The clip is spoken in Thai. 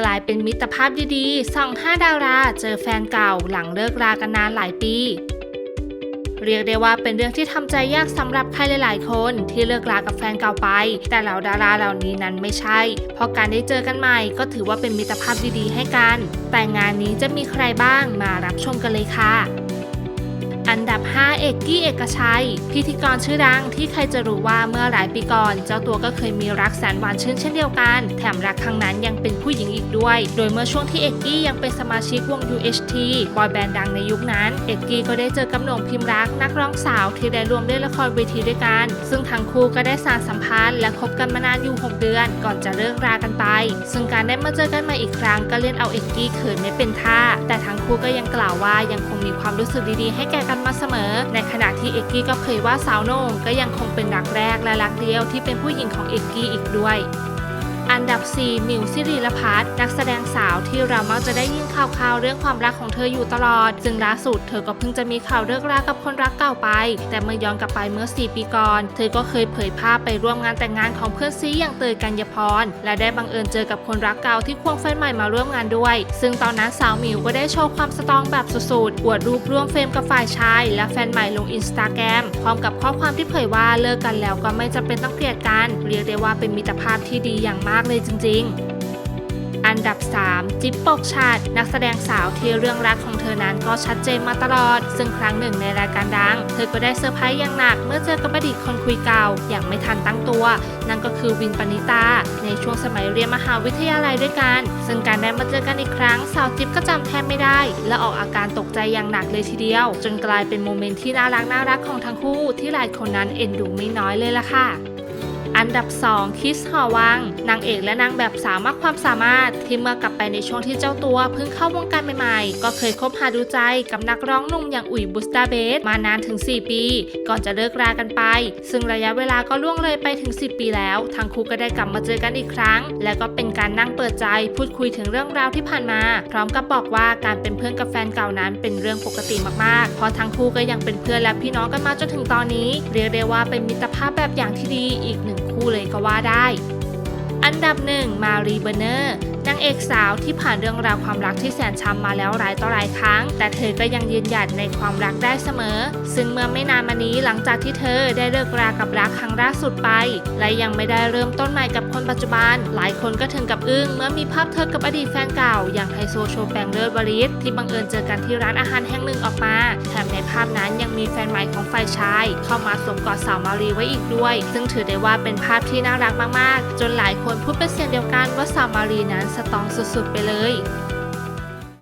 กลายเป็นมิตรภาพดีๆส่องห้าดาราเจอแฟนเก่าหลังเลิกรากันนานหลายปี เรียกได้ว่าเป็นเรื่องที่ทำใจยากสำหรับใครหลาย ๆ คนที่เลิกรากับแฟนเก่าไป แต่เหล่าดาราเหล่านี้นั้นไม่ใช่ เพราะการได้เจอกันใหม่ก็ถือว่าเป็นมิตรภาพดีๆ ให้กัน แต่งานนี้จะมีใครบ้างมารับชมกันเลยค่ะ อันดับ 5 เอกกี้เอกชัย พิธีกรชื่อดังที่ใครจะรู้ว่าเมื่อหลายปีก่อน เจ้าตัวก็เคยมีรักแสนหวานชื่นเช่นเดียวกัน แถมรักครั้งนั้นยังเป็นผู้หญิงอีกด้วย โดยเมื่อช่วงที่เอกกี้ยังเป็นสมาชิกวง UHT บอยแบนด์ดังในยุคนั้น เอกกี้ก็ได้เจอกับหน่งพิมรักนักร้องสาวที่ได้ร่วมเล่นละครเวทีด้วยกัน ซึ่งทั้งคู่ก็ได้สานสัมพันธ์และคบกันมานานอยู่ 6 เดือน ก่อนจะเลิกรากันไป ซึ่งการได้มาเจอกันม่อีกครั้งก็เล่นเอาเอกกี้เขินไม่เป็นท่า แต่ทั้งคู่ก็ยังกล่าวว่ายังคงมีความรู้สึกดีๆ ให้แก่กันมาเสมอ ในขณะที่เอกกี้ก็เผยว่าสาวโน่งก็ยังคงเป็นรักแรกและรักเดียวที่เป็นผู้หญิงของเอกกี้อีกด้วย อันดับ 4 มิวซิริลพัฒน์นักแสดงสาวที่เรามักจะได้ยินข่าวๆเรื่องความรักของเธออยู่ตลอด ซึ่งล่าสุดเธอก็เพิ่งจะมีข่าวเลิกรากับคนรักเก่าไป แต่เมื่อย้อนกลับไปเมื่อ 4 ปีก่อน เธอก็เคยเผยภาพไปร่วมงานแต่งงานของเพื่อนซีอย่างเตยกัญญพร และได้บังเอิญเจอกับคนรักเก่าที่ควงแฟนใหม่มาร่วมงานด้วย ซึ่งตอนนั้นสาวมิวก็ได้โชว์ความสตรองแบบสุดๆอวดรูปร่วมเฟรมกับฝ่ายชาย และแฟนใหม่ลงอินสตาแกรมพร้อมกับข้อความที่เผยว่าเลิกกันแล้วก็ไม่จำเป็นต้องเกลียดกัน เรียกได้ว่าเป็นมิตรภาพที่ดีอย่างมากเลยจริง ๆ อันดับ 3 จิ๊บปกชาติ นักแสดงสาวที่เรื่องรักของเธอนั้นก็ชัดเจนมาตลอด ซึ่งครั้งหนึ่งในรายการดัง เธอก็ได้เซอร์ไพรส์อย่างหนัก เมื่อเจอกับอดีตคนคุยเก่าอย่างไม่ทันตั้งตัว นั่นก็คือวินปณิตา ในช่วงสมัยเรียนมหาวิทยาลัยด้วยกัน ซึ่งการได้มาเจอกันอีกครั้งสาวจิ๊บก็จำแทบไม่ได้ และออกอาการตกใจอย่างหนักเลยทีเดียว จนกลายเป็นโมเมนต์ที่น่ารักน่ารักของทั้งคู่ที่หลายคนนั้นเอ็นดูไม่น้อยเลยล่ะค่ะ อันดับ 2 คิสหอวัง นางเอกและนางแบบสาวมากความสามารถ ที่เมื่อกลับไปในช่วงที่เจ้าตัวเพิ่งเข้าวงการใหม่ๆ ก็เคยคบหาดูใจกับนักร้องหนุ่มอย่างอุ๋ยบุสตาเบสมานานถึง 4 ปี ก่อนจะเลิกรากันไป ซึ่งระยะเวลาก็ล่วงเลยไปถึง 10 ปีแล้ว ทั้งคู่ก็ได้กลับมาเจอกันอีกครั้ง และก็เป็นการนั่งเปิดใจพูดคุยถึงเรื่องราวที่ผ่านมา พร้อมกับบอกว่าการเป็นเพื่อนกับแฟนเก่านั้นเป็นเรื่องปกติมากๆ เพราะทั้งคู่ก็ยังเป็นเพื่อนและพี่น้องกันมาจนถึงตอนนี้ เรียกได้ว่าเป็นมิตรภาพแบบอย่างที่ดีอีกหนึ่ง คู่เลยก็ว่าได้ อันดับหนึ่งมารีเบเนอร์นางเอกสาวที่ผ่านเรื่องราวความรักที่แสนช้ำมาแล้วหลายต่อหลายครั้ง แต่เธอก็ยังยืนหยัดในความรักได้เสมอ ซึ่งเมื่อไม่นานมานี้หลังจากที่เธอได้เลิกรากับรักครั้งล่าสุดไป และยังไม่ได้เริ่มต้นใหม่กับคนปัจจุบัน หลายคนก็ถึงกับอึ้งเมื่อมีภาพเธอกับอดีตแฟนเก่า อย่างไฮโซโชแปงเลิศวริศที่บังเอิญเจอกันที่ร้านอาหารแห่งหนึ่งออกมาแถมในภาพนั้นยังมีแฟนใหม่ของฝ่ายชาย เข้ามาสวมกอดสาวมารีไว้อีกด้วย ซึ่งถือได้ว่าเป็นภาพที่น่ารักมากๆ จนหลายคนพูดเป็นเสียงเดียวกันว่าสาวมารีนั้นสตองสุดๆไปเลย